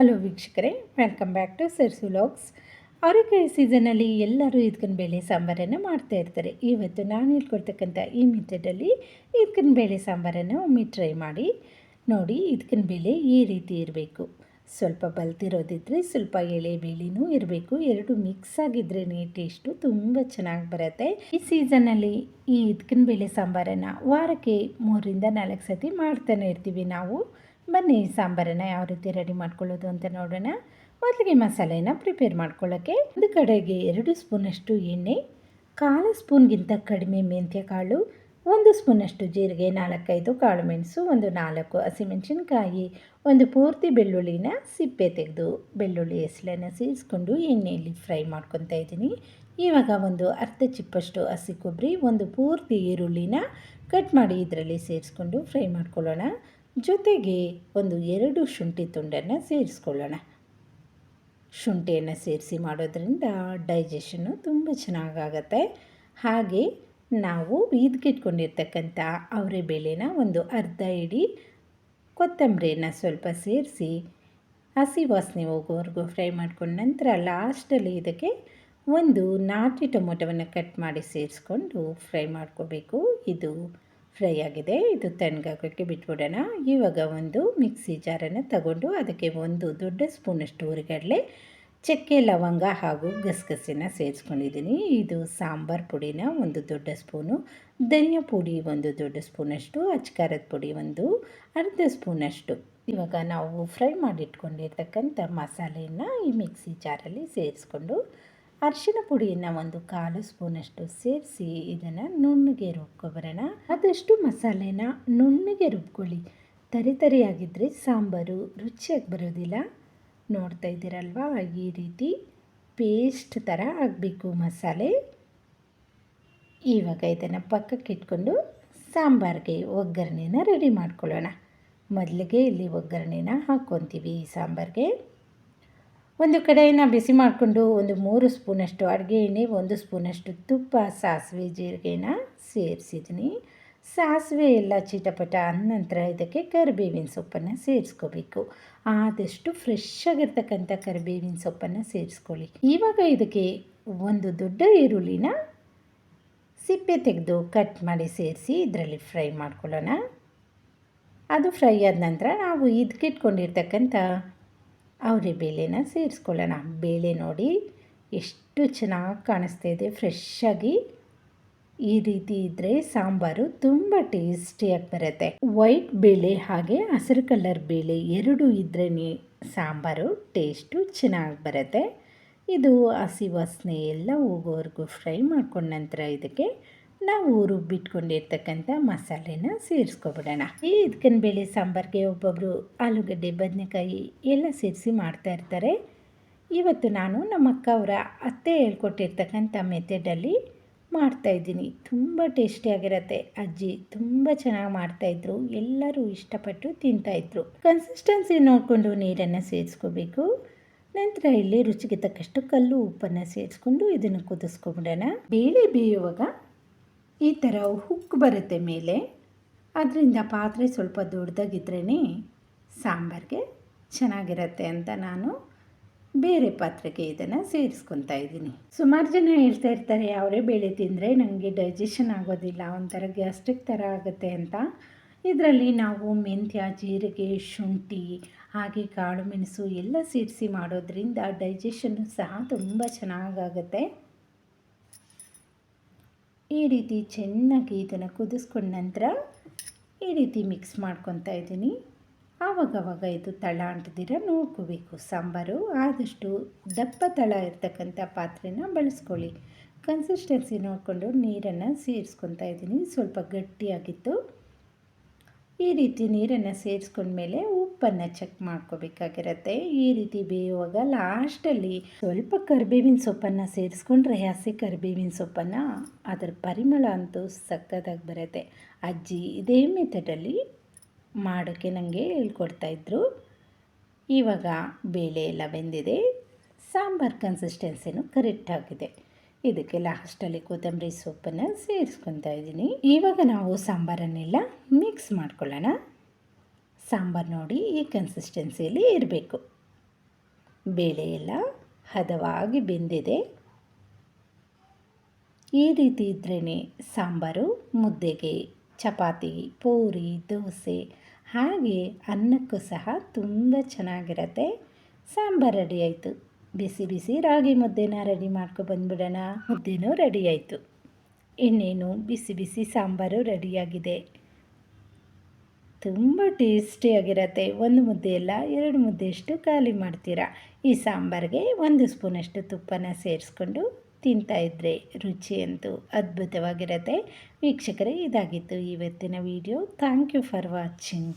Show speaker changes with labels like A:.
A: Hello ವೀಕ್ಷಕರೇ welcome back to Sarsu logs ಅವರೆಕಾಯಿ ಸೀಸನಲ್ಲಿ ಎಲ್ಲರೂ ಇದ್ಕನ್ ಬೇಳೆ ಸಾಂಬಾರನ್ನು ಮಾಡ್ತಾ ಇರ್ತಾರೆ. ಇವತ್ತು ನಾನು ಹೇಳ್ಕೊಡ್ತಕ್ಕಂಥ ಈ ಮೆಥಡಲ್ಲಿ ಇದ್ಕನ್ ಬೇಳೆ ಸಾಂಬಾರನ್ನು ಒಮ್ಮೆ ಟ್ರೈ ಮಾಡಿ ನೋಡಿ ಇದ್ಕನ್ ಬೇಳೆ ಈ ರೀತಿ ಇರಬೇಕು. ಸ್ವಲ್ಪ ಬಲ್ತಿರೋದಿದ್ರೆ ಸ್ವಲ್ಪ ಎಳೆ ಬೇಳೆನೂ ಇರಬೇಕು. ಎರಡು ಮಿಕ್ಸ್ ಆಗಿದ್ರೇ ಟೇಸ್ಟು ತುಂಬ ಚೆನ್ನಾಗಿ ಬರುತ್ತೆ. ಈ ಸೀಸನಲ್ಲಿ ಈ ಇದ್ಕನ್ ಬೇಳೆ ಸಾಂಬಾರನ್ನು ವಾರಕ್ಕೆ ಮೂರರಿಂದ ನಾಲ್ಕು ಸತಿ ಮಾಡ್ತಾನೆ ಇರ್ತೀವಿ ನಾವು. ಬನ್ನಿ, ಸಾಂಬಾರನ್ನು ಯಾವ ರೀತಿ ರೆಡಿ ಮಾಡ್ಕೊಳ್ಳೋದು ಅಂತ ನೋಡೋಣ. ಮೊದಲಿಗೆ ಮಸಾಲೆನ ಪ್ರಿಪೇರ್ ಮಾಡ್ಕೊಳ್ಳೋಕ್ಕೆ ಒಂದು ಕಡೆಗೆ ಎರಡು ಸ್ಪೂನಷ್ಟು ಎಣ್ಣೆ, ಕಾಲು ಸ್ಪೂನ್ಗಿಂತ ಕಡಿಮೆ ಮೆಂತ್ಯ ಕಾಳು ಒಂದು ಸ್ಪೂನಷ್ಟು ಜೀರಿಗೆ, ನಾಲ್ಕೈದು ಕಾಳು ಮೆಣಸು, ಒಂದು ನಾಲ್ಕು ಹಸಿಮೆಣಸಿನ್ಕಾಯಿ, ಒಂದು ಪೂರ್ತಿ ಬೆಳ್ಳುಳ್ಳಿನ ಸಿಪ್ಪೆ ತೆಗೆದು ಬೆಳ್ಳುಳ್ಳಿ ಹೆಸಳನ್ನು ಸೇರಿಸ್ಕೊಂಡು ಎಣ್ಣೆಯಲ್ಲಿ ಫ್ರೈ ಮಾಡ್ಕೊತಾ ಇದ್ದೀನಿ. ಇವಾಗ ಒಂದು ಅರ್ಧ ಚಿಪ್ಪಷ್ಟು ಹಸಿ ಕೊಬ್ಬರಿ, ಒಂದು ಪೂರ್ತಿ ಈರುಳ್ಳಿನ ಕಟ್ ಮಾಡಿ ಇದರಲ್ಲಿ ಸೇರಿಸ್ಕೊಂಡು ಫ್ರೈ ಮಾಡ್ಕೊಳ್ಳೋಣ. ಜೊತೆಗೆ ಒಂದು ಎರಡು ಶುಂಠಿ ತುಂಡನ್ನು ಸೇರಿಸ್ಕೊಳ್ಳೋಣ. ಶುಂಠಿಯನ್ನು ಸೇರಿಸಿ ಮಾಡೋದ್ರಿಂದ ಡೈಜೆಷನ್ನು ತುಂಬ ಚೆನ್ನಾಗಾಗತ್ತೆ. ಹಾಗೆ ನಾವು ಇದ್ಕಿಟ್ಕೊಂಡಿರ್ತಕ್ಕಂಥ ಅವರೆ ಬೇಳೆನ ಒಂದು ಅರ್ಧ ಇಡೀ ಕೊತ್ತಂಬರಿನ ಸ್ವಲ್ಪ ಸೇರಿಸಿ ಹಸಿ ವಾಸನೆ ಹೋಗೋವರೆಗೂ ಫ್ರೈ ಮಾಡ್ಕೊಂಡ ನಂತರ ಲಾಸ್ಟಲ್ಲಿ ಇದಕ್ಕೆ ಒಂದು ನಾಟಿ ಟೊಮೊಟೊವನ್ನು ಕಟ್ ಮಾಡಿ ಸೇರಿಸ್ಕೊಂಡು ಫ್ರೈ ಮಾಡ್ಕೋಬೇಕು. ಇದು ಫ್ರೈ ಆಗಿದೆ. ಇದು ತಣ್ಣಗಾಗೋಕ್ಕೆ ಬಿಟ್ಬಿಡೋಣ. ಇವಾಗ ಒಂದು ಮಿಕ್ಸಿ ಜಾರನ್ನು ತಗೊಂಡು ಅದಕ್ಕೆ ಒಂದು ದೊಡ್ಡ ಸ್ಪೂನಷ್ಟು ಹುರಿಗಡಲೆ, ಚಕ್ಕೆ ಲವಂಗ ಹಾಗೂ ಗಸಗಸೆನ ಸೇರಿಸ್ಕೊಂಡಿದ್ದೀನಿ. ಇದು ಸಾಂಬಾರು ಪುಡಿನ ಒಂದು ದೊಡ್ಡ ಸ್ಪೂನು, ಧನಿಯಾ ಪುಡಿ ಒಂದು ದೊಡ್ಡ ಸ್ಪೂನಷ್ಟು, ಅಚ್ಕಾರದ ಪುಡಿ ಒಂದು, ಅರ್ಧ ಸ್ಪೂನಷ್ಟು. ಇವಾಗ ನಾವು ಫ್ರೈ ಮಾಡಿಟ್ಕೊಂಡಿರ್ತಕ್ಕಂಥ ಮಸಾಲೆಯನ್ನು ಈ ಮಿಕ್ಸಿ ಜಾರಲ್ಲಿ ಸೇರಿಸ್ಕೊಂಡು ಅರಿಶಿನ ಪುಡಿಯನ್ನು ಒಂದು ಕಾಲು ಸ್ಪೂನಷ್ಟು ಸೇರಿಸಿ ಇದನ್ನು ನುಣ್ಣಗೆ ರುಬ್ಕೊಬರೋಣ. ಆದಷ್ಟು ಮಸಾಲೆನ ನುಣ್ಣಗೆ ರುಬ್ಕೊಳ್ಳಿ. ತರಿ ತರಿಯಾಗಿದ್ದರೆ ಸಾಂಬಾರು ರುಚಿಯಾಗಿ ಬರೋದಿಲ್ಲ. ನೋಡ್ತಾ ಇದ್ದೀರಲ್ವಾ? ಈ ರೀತಿ ಪೇಸ್ಟ್ ಥರ ಆಗಬೇಕು ಮಸಾಲೆ. ಇವಾಗ ಇದನ್ನು ಪಕ್ಕಕ್ಕೆ ಇಟ್ಕೊಂಡು ಸಾಂಬಾರಿಗೆ ಒಗ್ಗರಣೆನ ರೆಡಿ ಮಾಡ್ಕೊಳ್ಳೋಣ. ಮೊದಲಿಗೆ ಇಲ್ಲಿ ಒಗ್ಗರಣೆನ ಹಾಕ್ಕೊತೀವಿ ಸಾಂಬಾರಿಗೆ. ಒಂದು ಕಡೆಯನ್ನು ಬಿಸಿ ಮಾಡಿಕೊಂಡು ಒಂದು ಮೂರು ಸ್ಪೂನಷ್ಟು ಅಡುಗೆ ಎಣ್ಣೆ, ಒಂದು ಸ್ಪೂನಷ್ಟು ತುಪ್ಪ, ಸಾಸಿವೆ, ಜೀರಿಗೆನ ಸೇರಿಸಿದ್ದೀನಿ. ಸಾಸಿವೆ ಎಲ್ಲ ಚಿಟಪಟ ನಂತರ ಇದಕ್ಕೆ ಕರಿಬೇವಿನ ಸೊಪ್ಪನ್ನು ಸೇರಿಸ್ಕೋಬೇಕು. ಆದಷ್ಟು ಫ್ರೆಶ್ ಆಗಿರ್ತಕ್ಕಂಥ ಕರಿಬೇವಿನ ಸೊಪ್ಪನ್ನು ಸೇರಿಸ್ಕೊಳ್ಳಿ. ಇವಾಗ ಇದಕ್ಕೆ ಒಂದು ದೊಡ್ಡ ಈರುಳ್ಳಿನ ಸಿಪ್ಪೆ ತೆಗೆದು ಕಟ್ ಮಾಡಿ ಸೇರಿಸಿ ಇದರಲ್ಲಿ ಫ್ರೈ ಮಾಡ್ಕೊಳ್ಳೋಣ. ಅದು ಫ್ರೈ ಆದ ನಂತರ ನಾವು ಇದಕ್ಕಿಟ್ಕೊಂಡಿರ್ತಕ್ಕಂಥ ಅವರೇ ಬೇಳೆನ ಸೇರಿಸ್ಕೊಳ್ಳೋಣ. ಬೇಳೆ ನೋಡಿ ಎಷ್ಟು ಚೆನ್ನಾಗಿ ಕಾಣಿಸ್ತಾ ಇದೆ. ಫ್ರೆಶ್ಶಾಗಿ ಈ ರೀತಿ ಇದ್ದರೆ ಸಾಂಬಾರು ತುಂಬ ಟೇಸ್ಟಿಯಾಗಿ ಬರುತ್ತೆ. ವೈಟ್ ಬೇಳೆ ಹಾಗೆ ಹಸಿರು ಕಲರ್ ಬೇಳೆ ಎರಡು ಇದ್ರೆ ಸಾಂಬಾರು, ಟೇಸ್ಟು ಚೆನ್ನಾಗಿ ಬರುತ್ತೆ. ಇದು ಹಸಿ ವಾಸನೆ ಎಲ್ಲ ಹೋಗೋವರೆಗೂ ಫ್ರೈ ಮಾಡ್ಕೊಂಡ ನಂತರ ಇದಕ್ಕೆ ನಾವು ರುಬ್ಬಿಟ್ಕೊಂಡಿರ್ತಕ್ಕಂಥ ಮಸಾಲೆನ ಸೇರಿಸ್ಕೊಬಿಡೋಣ. ಈ ಇದ್ಕನ್ ಬೇಳೆ, ಸಾಂಬಾರಿಗೆ ಒಬ್ಬೊಬ್ಬರು ಆಲೂಗಡ್ಡೆ, ಬದನೆಕಾಯಿ ಎಲ್ಲ ಸೇರಿಸಿ ಮಾಡ್ತಾ ಇರ್ತಾರೆ. ಇವತ್ತು ನಾನು ನಮ್ಮ ಅಕ್ಕ ಅವರ ಅತ್ತೆ ಹೇಳ್ಕೊಟ್ಟಿರ್ತಕ್ಕಂಥ ಮೆಥಡಲ್ಲಿ ಮಾಡ್ತಾಯಿದ್ದೀನಿ ತುಂಬ ಟೇಸ್ಟಿಯಾಗಿರತ್ತೆ ಅಜ್ಜಿ ತುಂಬ ಚೆನ್ನಾಗಿ ಮಾಡ್ತಾಯಿದ್ರು ಎಲ್ಲರೂ ಇಷ್ಟಪಟ್ಟು ತಿಂತಾಯಿದ್ರು ಕನ್ಸಿಸ್ಟೆನ್ಸಿ ನೋಡಿಕೊಂಡು ನೀರನ್ನು ಸೇರಿಸ್ಕೋಬೇಕು. ನಂತರ ಇಲ್ಲಿ ರುಚಿಗೆ ತಕ್ಕಷ್ಟು ಕಲ್ಲು ಉಪ್ಪನ್ನು ಸೇರಿಸ್ಕೊಂಡು ಇದನ್ನು ಕುದಿಸ್ಕೊಬಿಡೋಣ. ಬೇಳೆ ಬೇಯುವಾಗ ಈ ಥರ ಹುಕ್ ಬರುತ್ತೆ ಮೇಲೆ. ಅದರಿಂದ ಪಾತ್ರೆ ಸ್ವಲ್ಪ ದೊಡ್ಡದಾಗಿದ್ರೇ ಸಾಂಬಾರಿಗೆ ಚೆನ್ನಾಗಿರುತ್ತೆ ಅಂತ ನಾನು ಬೇರೆ ಪಾತ್ರೆಗೆ ಇದನ್ನು ಸೇರಿಸ್ಕೊತಾ ಇದ್ದೀನಿ. ಸುಮಾರು ಜನ ಹೇಳ್ತಾ ಇರ್ತಾರೆ, ಅವರೇ ಬೇಳೆ ತಿಂದರೆ ನನಗೆ ಡೈಜೆಷನ್ ಆಗೋದಿಲ್ಲ, ಒಂಥರ ಗ್ಯಾಸ್ಟ್ರಿಕ್ ಥರ ಆಗುತ್ತೆ ಅಂತ. ಇದರಲ್ಲಿ ನಾವು ಮೆಂತ್ಯ, ಜೀರಿಗೆ, ಶುಂಠಿ, ಹಾಗೆ ಕಾಳು ಮೆಣಸು ಎಲ್ಲ ಸೇರಿಸಿ ಮಾಡೋದ್ರಿಂದ ಡೈಜೆಷನ್ನು ಸಹ ತುಂಬ ಚೆನ್ನಾಗಾಗುತ್ತೆ. ಈ ರೀತಿ ಚೆನ್ನಾಗಿ ಇದನ್ನು ಕುದಿಸ್ಕೊಂಡ ನಂತರ ಈ ರೀತಿ ಮಿಕ್ಸ್ ಮಾಡ್ಕೊತಾ ಇದ್ದೀನಿ. ಆವಾಗವಾಗ ಇದು ತಳ ಅಂಟದಿರ ನೋಡ್ಕೋಬೇಕು. ಸಾಂಬಾರು ಆದಷ್ಟು ದಪ್ಪ ತಳ ಇರ್ತಕ್ಕಂಥ ಪಾತ್ರೆನ ಬಳಸ್ಕೊಳ್ಳಿ. ಕನ್ಸಿಸ್ಟೆನ್ಸಿ ನೋಡಿಕೊಂಡು ನೀರನ್ನು ಸೇರಿಸ್ಕೊತಾ ಇದ್ದೀನಿ. ಸ್ವಲ್ಪ ಗಟ್ಟಿಯಾಗಿತ್ತು. ಈ ರೀತಿ ನೀರನ್ನು ಸೇರಿಸ್ಕೊಂಡ್ಮೇಲೆ ಉಪ್ಪನ್ನು ಚೆಕ್ ಮಾಡ್ಕೋಬೇಕಾಗಿರತ್ತೆ. ಈ ರೀತಿ ಬೇಯುವಾಗ ಲಾಸ್ಟಲ್ಲಿ ಸ್ವಲ್ಪ ಕರಿಬೇವಿನ ಸೊಪ್ಪನ್ನು ಸೇರಿಸ್ಕೊಂಡ್ರೆ ಹಸಿ ಕರಿಬೇವಿನ ಸೊಪ್ಪನ್ನು ಅದರ ಪರಿಮಳ ಅಂತೂ ಸಕ್ಕತ್ತಾಗಿ ಬರುತ್ತೆ. ಅಜ್ಜಿ ಇದೇ ಮೆಥಡಲ್ಲಿ ಮಾಡೋಕ್ಕೆ ನನಗೆ ಹೇಳ್ಕೊಡ್ತಾಯಿದ್ರು ಇವಾಗ ಬೇಳೆ ಎಲ್ಲ ಬೆಂದಿದೆ. ಸಾಂಬಾರು ಕನ್ಸಿಸ್ಟೆನ್ಸಿನೂ ಕರೆಕ್ಟಾಗಿದೆ ಇದಕ್ಕೆ ಲಾಸ್ಟಲ್ಲಿ ಕೊತ್ತಂಬರಿ ಸೊಪ್ಪನ್ನು ಸೇರಿಸ್ಕೊತಾ ಇದ್ದೀನಿ. ಇವಾಗ ನಾವು ಸಾಂಬಾರನ್ನೆಲ್ಲ ಮಿಕ್ಸ್ ಮಾಡ್ಕೊಳ್ಳೋಣ. ಸಾಂಬಾರು ನೋಡಿ ಈ ಕನ್ಸಿಸ್ಟೆನ್ಸಿಯಲ್ಲಿ ಇರಬೇಕು. ಬೇಳೆ ಎಲ್ಲ ಹದವಾಗಿ ಬೆಂದಿದೆ. ಈ ರೀತಿ ಇದ್ರೇ ಸಾಂಬಾರು, ಮುದ್ದೆಗೆ, ಚಪಾತಿ, ಪೂರಿ, ದೋಸೆ ಹಾಗೆ ಅನ್ನಕ್ಕೂ ಸಹ ತುಂಬ ಚೆನ್ನಾಗಿರತ್ತೆ. ಸಾಂಬಾರು ರೆಡಿ ಆಯಿತು. ಬಿಸಿ ಬಿಸಿ ರಾಗಿ ಮುದ್ದೆನ ರೆಡಿ ಮಾಡ್ಕೊ ಬಂದ್ಬಿಡೋಣ. ಮುದ್ದೆನೂ ರೆಡಿ ಆಯಿತು. ಇನ್ನೇನು ಬಿಸಿ ಬಿಸಿ ಸಾಂಬಾರು ರೆಡಿಯಾಗಿದೆ ತುಂಬ ಟೇಸ್ಟಿಯಾಗಿರತ್ತೆ. ಒಂದು ಮುದ್ದೆ ಎಲ್ಲ ಎರಡು ಮುದ್ದೆಯಷ್ಟು ಖಾಲಿ ಮಾಡ್ತೀರಾ? ಈ ಸಾಂಬಾರಿಗೆ ಒಂದು ಸ್ಪೂನಷ್ಟು ತುಪ್ಪನ ಸೇರಿಸ್ಕೊಂಡು ತಿಂತಾಯಿದ್ರೆ ರುಚಿ ಅಂತೂ ಅದ್ಭುತವಾಗಿರುತ್ತೆ. ವೀಕ್ಷಕರೇ, ಇದಾಗಿತ್ತು ಇವತ್ತಿನ video. Thank you for watching.